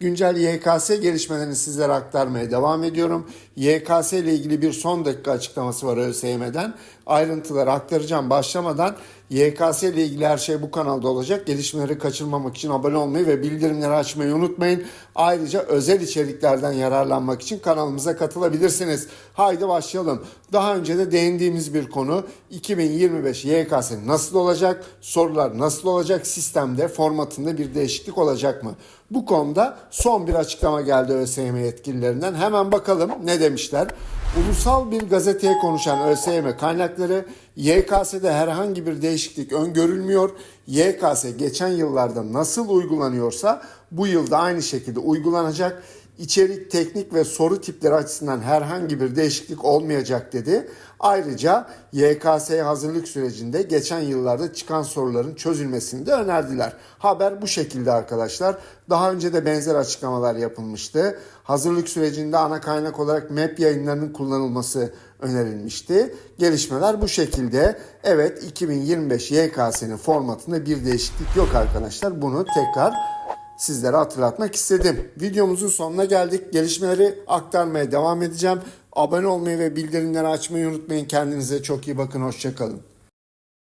Güncel YKS gelişmelerini sizlere aktarmaya devam ediyorum. YKS ile ilgili bir son dakika açıklaması var ÖSYM'den. Ayrıntıları aktaracağım başlamadan. YKS ile ilgili her şey bu kanalda olacak. Gelişmeleri kaçırmamak için abone olmayı ve bildirimleri açmayı unutmayın. Ayrıca özel içeriklerden yararlanmak için kanalımıza katılabilirsiniz. Haydi başlayalım. Daha önce de değindiğimiz bir konu 2025 YKS nasıl olacak? Sorular nasıl olacak? Sistemde, formatında bir değişiklik olacak mı? Bu konuda son bir açıklama geldi ÖSYM yetkililerinden. Hemen bakalım ne demişler. Ulusal bir gazeteye konuşan ÖSYM kaynakları YKS'de herhangi bir değişiklik öngörülmüyor. YKS geçen yıllarda nasıl uygulanıyorsa bu yılda aynı şekilde uygulanacak. İçerik, teknik ve soru tipleri açısından herhangi bir değişiklik olmayacak dedi. Ayrıca YKS hazırlık sürecinde geçen yıllarda çıkan soruların çözülmesini de önerdiler. Haber bu şekilde arkadaşlar. Daha önce de benzer açıklamalar yapılmıştı. Hazırlık sürecinde ana kaynak olarak MEP yayınlarının kullanılması önerilmişti. Gelişmeler bu şekilde. Evet 2025 YKS'nin formatında bir değişiklik yok arkadaşlar. Bunu tekrar sizlere hatırlatmak istedim. Videomuzun sonuna geldik. Gelişmeleri aktarmaya devam edeceğim. Abone olmayı ve bildirimleri açmayı unutmayın. Kendinize çok iyi bakın. Hoşçakalın.